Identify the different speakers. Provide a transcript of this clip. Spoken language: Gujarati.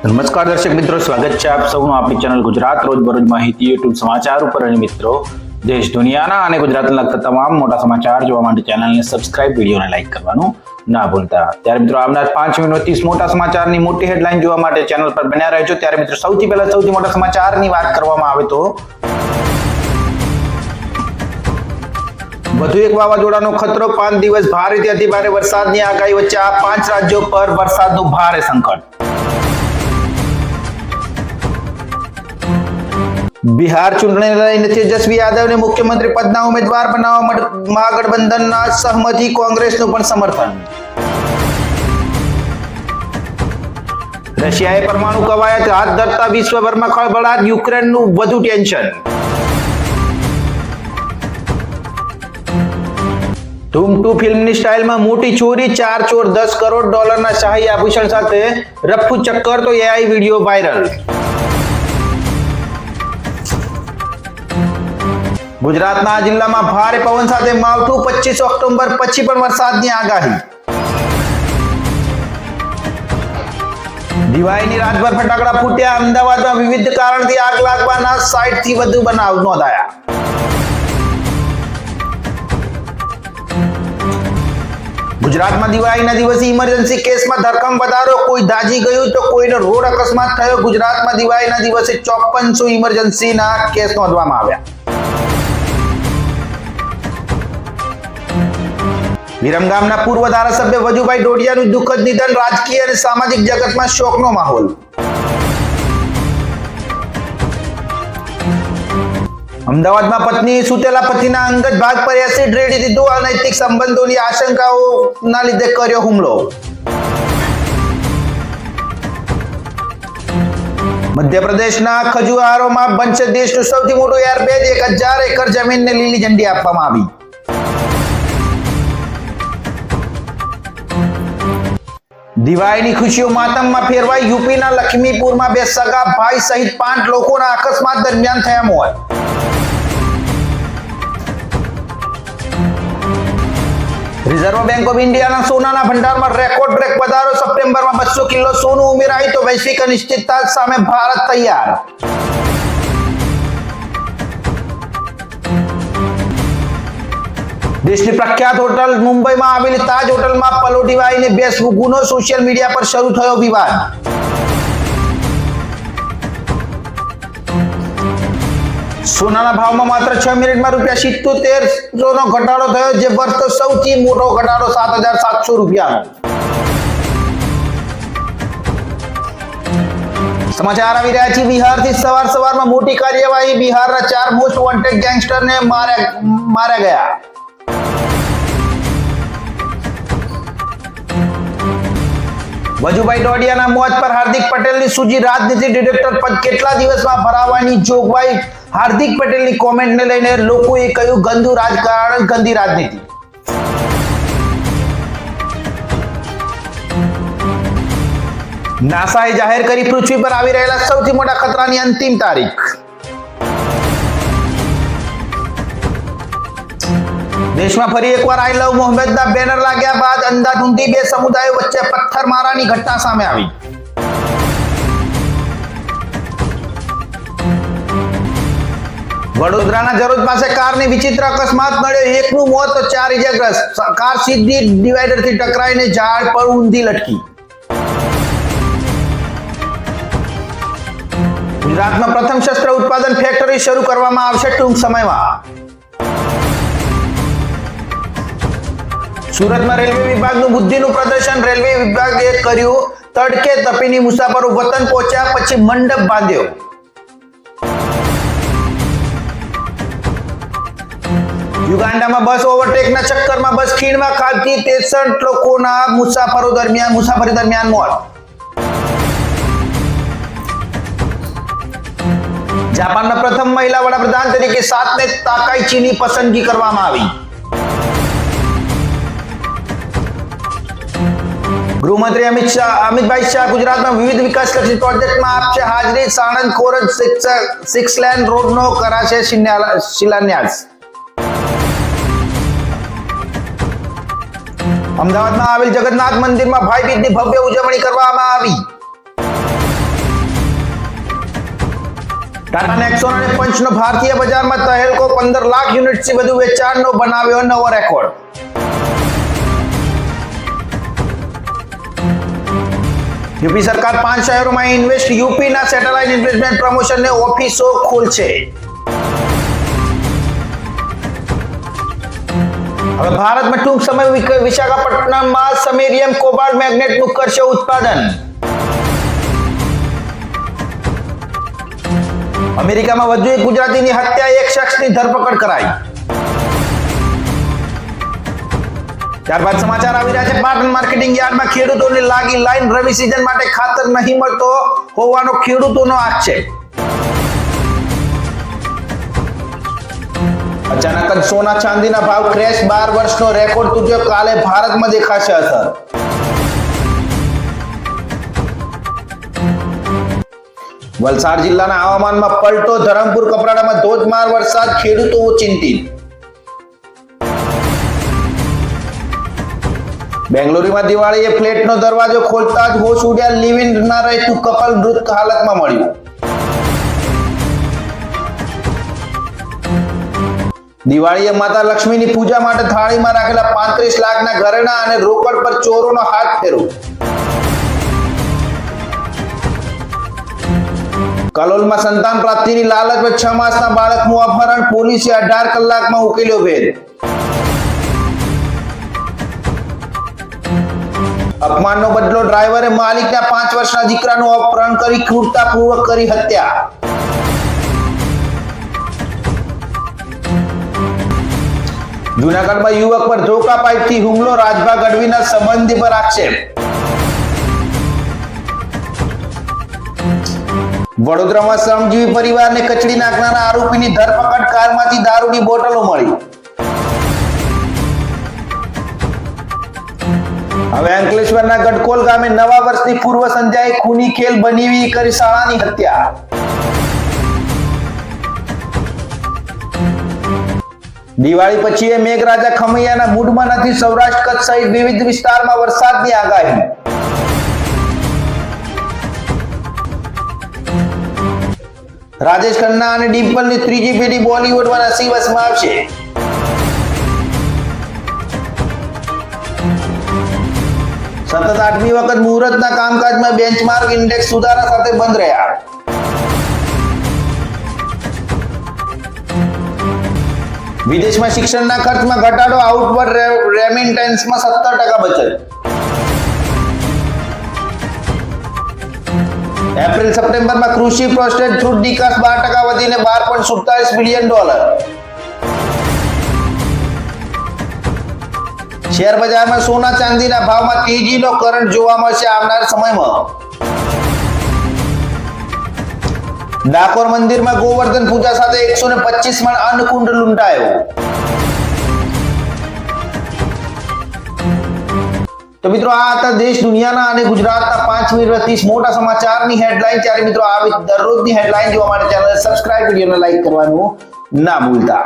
Speaker 1: નમસ્કાર દર્શક મિત્રો, સ્વાગત છે આપ સૌનું આપણી ચેનલ ગુજરાત રોજબરોજ માહિતી યુટ્યુબ સમાચાર ઉપર. અને મિત્રો, દેશ દુનિયાના અને ગુજરાતને લગતા તમામ મોટા સમાચાર જોવા માટે ચેનલને સબસ્ક્રાઇબ વિડીયોને લાઈક કરવાનું ના ભૂલતા. ત્યારે મિત્રો આવનાર પાંચ મિનિટ ત્રીસ મોટા સમાચારની મોટી હેડલાઇન જોવા માટે ચેનલ પર બન્યા રહેજો. ત્યારે મિત્રો, સૌથી પહેલા સૌથી મોટા સમાચારની વાત કરવામાં આવે તો વધુ એક વાવાઝોડાનો ખતરો. પાંચ દિવસ ભારેથી અતિભારે વરસાદની આગાહી વચ્ચે આ પાંચ રાજ્યો પર વરસાદનું ભારે સંકટ. બિહાર ચૂંટણીને લઈને તેજસ્વી યાદવને મુખ્યમંત્રી પદના ઉમેદવાર બનાવવા મહાગઠબંધનના સહમતિ કોંગ્રેસનું પણ સમર્થન. રશિયાએ પરમાણુ કવાયત હાથ ધરતા વિશ્વભરમાં ખળભળાટ, યુક્રેનનું વધુ ટેન્શન. ધૂમ ટુ ફિલ્મની સ્ટાઇલમાં મોટી ચોરી, ચાર ચોર, દસ કરોડ ડોલરના શાહી આભૂષણ સાથે રફુ ચક્કર, તો એઆઈ વીડિયો વાયરલ. ગુજરાતના જિલ્લામાં ભારે પવન સાથે માવઠું પચીસ ઓક્ટોબર પછી પણ વરસાદની આગાહી. દિવાળીની રાતભર ફટાકડા ફૂટ્યા, અમદાવાદમાં વિવિધ કારણથી આગ લાગવાના સાઠથી વધુ બનાવ નોંધાયા. ગુજરાતમાં દિવાળીના દિવસે ઇમરજન્સી કેસમાં ધરખમ વધારો, કોઈ દાજી ગયું તો કોઈનો રોડ અકસ્માત થયો. ગુજરાતમાં દિવાળીના દિવસે ચોપનસો ઇમરજન્સીના કેસ નોંધવામાં આવ્યા. વિરમગામના પૂર્વ ધારાસભ્ય વજુભાઈ ડોડિયાનું દુઃખદ નિધન રાજકીય અને સામાજિક જગતમાં શોકનો માહોલ. અમદાવાદમાં પત્ની સુતેલા પતિના અંગત ભાગ પર એસિડ રેડી દીધું અનૈતિક સંબંધોની આશંકાઓના લીધે કર્યો હુમલો. મધ્યપ્રદેશના ખજુઆરોમાં બનશે દેશનું સૌથી મોટું એરબેઝ એક હજાર એકર જમીનને લીલી ઝંડી આપવામાં આવી. દિવાળીની ખુશીઓ માતમમાં ફેરવાઈ યુપીના લક્ષ્મીપુરમાં બે સગા ભાઈ સહિત પાંચ લોકોના અકસ્માત દરમિયાન થયા મોત. રિઝર્વ બેંક ઓફ ઇન્ડિયાના સોનાના ભંડારમાં રેકોર્ડ બ્રેક વધારો સપ્ટેમ્બરમાં બસો કિલો સોનું ઉમેરાય તો વૈશ્વિક અનિશ્ચિતતા સામે ભારત તૈયાર. દેશની પ્રખ્યાત હોટલ મુંબઈમાં આવેલી તાજ હોટલમાં પલોટીવાઈને બેસવું ગુનો સોશિયલ મીડિયા પર શરૂ થયો વિવાદ સોનાના ભાવમાં માત્ર છ મિનિટમાં રૂપિયા સિત્તોતેર નો ઘટાડો થયો જે વર્ષનો સૌથી મોટો ઘટાડો સાત હજાર સાતસો રૂપિયાનો સમાચાર આવી રહ્યા છે બિહારથી સવાર સવારમાં મોટી કાર્યવાહી, બિહારના ચાર મોસ્ટ વોન્ટેડ ગેંગસ્ટરને માર્યા માર્યા ગયા। વજુભાઈ ડોડિયાના મોત પર હાર્દિક પટેલની સૂચિ રાજનીતિ ડિરેક્ટર પદ કેટલા દિવસમાં ભરાવાની જોગવાઈ? હાર્દિક પટેલની કોમેન્ટને લઈને લોકોએ કહ્યું, ગંદુ રાજકારણ, ગંદી રાજનીતિ. નાસાએ જાહેર કરી પૃથ્વી પર આવી રહેલા સૌથી મોટા ખતરાની અંતિમ તારીખ. દેશમાં ફરી એકવાર આઈ લવ મોહમ્મદના બેનર લાગ્યા બાદ અંધાધૂંધી બે સમુદાયો વચ્ચે પથ્થરમારાની ઘટના સામે આવી. વડોદરાના જરોદ પાસે કારની વિચિત્ર અકસ્માત મળ્યો એકનું મોત, ચાર ઇજાગ્રસ્ત. કાર સીધી ડિવાઈડરથી ટકરાઈને ઝાડ પર ઊંધી લટકી. ગુજરાતમાં પ્રથમ શસ્ત્ર ઉત્પાદન ફેક્ટરી શરૂ કરવામાં આવશે ટૂંક સમયમાં. સુરતમાં રેલવે વિભાગનું બુદ્ધિનું પ્રદર્શન, રેલવે વિભાગે કર્યું, તડકે તપીની મુસાફરો વતન પહોંચ્યા, પછી મંડપ બાંધ્યો. યુગાન્ડામાં બસ ઓવરટેકના ચક્કરમાં બસ ખીણમાં ખાબકી ત્રેસઠ લોકોના મુસાફરો દરમિયાન, મુસાફરી દરમિયાન મોત. જાપાનના પ્રથમ મહિલા વડાપ્રધાન તરીકે સાતને તાકાઈચીની પસંદગી કરવામાં આવી. ગૃહમંત્રી અમિત શાહ, અમિતભાઈ શાહ ગુજરાતમાં વિવિધ વિકાસલક્ષી પ્રોજેક્ટમાં આપશે હાજરી. સાણંદ કોરજ શિક્ષક સિક્સ લેન રોડનો કરાશે શિલાન્યાસ. અમદાવાદમાં આવેલ જગન્નાથ મંદિરમાં ભાઈબીજની ભવ્ય ઉજવણી કરવામાં આવી. ટાટા નેક્સોન અને પંચનો ભારતીય બજારમાં તહેલકો પંદર લાખ યુનિટથી વધુ વેચાણનો બનાવ્યો નવો રેકોર્ડ. યુપી સરકાર પાંચ શહેરોમાં ઇન્વેસ્ટ, યુપીના સેટેલાઇટ ઇન્વેસ્ટમેન્ટ પ્રમોશનને ઓફિસો ખોલશે. હવે ભારતમાં ટૂંક સમય વિશાખાપટ્ટનમમાં સમેરિયમ કોબાલ્ટ મેગ્નેટનું કરશે ઉત્પાદન. અમેરિકામાં વધુ એક ગુજરાતીની હત્યા એક શખ્સની ધરપકડ કરાઈ. ત્યારબાદ સમાચાર આવી રહ્યા છે. પાટણ માર્કેટિંગ યાર્ડમાં ખેડૂતોની લાગી લાઈન રવિ સિઝન માટે ખાતર નહીં મળતો હોવાનો ખેડૂતોનો આક્ષેપ. અચાનક જ સોના ચાંદીના ભાવ ક્રેશ બાર વર્ષનો રેકોર્ડ તૂટ્યો. કાલે ભારતમાં દેખાશે અસર. વલસાડ જિલ્લાના હવામાનમાં પલટો. ધરમપુર, કપરાડામાં ધોધમાર વરસાદ. ખેડૂતો ચિંતિત. બેંગ્લોરમાં દિવાળીએ ફ્લેટનો દરવાજો ખોલતા જ હોશ ઉડ્યા લિવ ના રહેતું કપલ મૃત હાલતમાં મળ્યું. દિવાળીએ માતા લક્ષ્મીની પૂજા માટે થાળીમાં રાખેલા પાંત્રીસ લાખના ઘરેણા અને રોકડ પર ચોરોનો હાથ ફેરો કલોલમાં સંતાન પ્રાપ્તિની લાલચમાં છ માસના બાળકનું અપહરણ, પોલીસે અઢાર કલાકમાં ઉકેલ્યો ભેદ. અપમાનનો બદલો ડ્રાઈવરે માલિકના પાંચ વર્ષના દીકરાનું અપહરણ કરી ક્રૂરતાપૂર્વક કરી હત્યા. જુનાગઢમાં યુવક પર ધોકા પાઇપથી હુમલો રાજભા ગઢવીના સંબંધી પર આક્ષેપ. વડોદરામાં શ્રમજીવી પરિવારને કચડી નાખનારા આરોપીની ધરપકડ કારમાંથી દારૂની બોટલો મળી. હવે અંકલેશ્વરના ગઢકોલ ગામે નવા વર્ષની પૂર્વ સંધ્યાએ ખૂની ખેલ બનીવી કરી શાળાની હત્યા. દિવાળી પછી મેઘરાજા ખમૈયાના મૂડમાં નથી સૌરાષ્ટ્ર કચ્છ સહિત વિવિધ વિસ્તારમાં વરસાદની આગાહી. રાજેશ ખન્ના અને ડિમ્પલની ત્રીજી પેઢી બોલિવૂડમાં નસીબ અજમાવશે સતત આઠમી વખત મુહૂર્તના કામકાજમાં બેન્ચમાર્ક ઇન્ડેક્સ સુધારા સાથે બંધ રહ્યા. વિદેશમાં શિક્ષણના ખર્ચમાં ઘટાડો આઉટવર્ડ રેમિન્ટન્સમાં સત્તર ટકા બચત. એપ્રિલ, સપ્ટેમ્બરમાં કૃષિ પ્રોસ્ટેટ ફ્રૂટ નિકાસ બાર ટકા વધીને બાર પોઈન્ટ સુડતાલીસ બિલિયન ડોલર. શેર બજારમાં સોના ચાંદીના ભાવમાં તેજીનો કરંટ જોવા મળશે આવનાર સમયમાં. ડાકોર મંદિરમાં ગોવર્ધન પૂજા સાથે એકસો ને પચીસ મણ અન્નકુંડ લૂંટાયો. તો મિત્રો, આ હતા દેશ દુનિયાના અને ગુજરાતના પાંચ મિનિટ ત્રીસ મોટા સમાચારની હેડલાઇન. ત્યારે મિત્રો, આવી દરરોજની હેડલાઇન જોવા માટે ચેનલ સબસ્ક્રાઇબ વિડીયોને લાઈક કરવાનું ના ભૂલતા.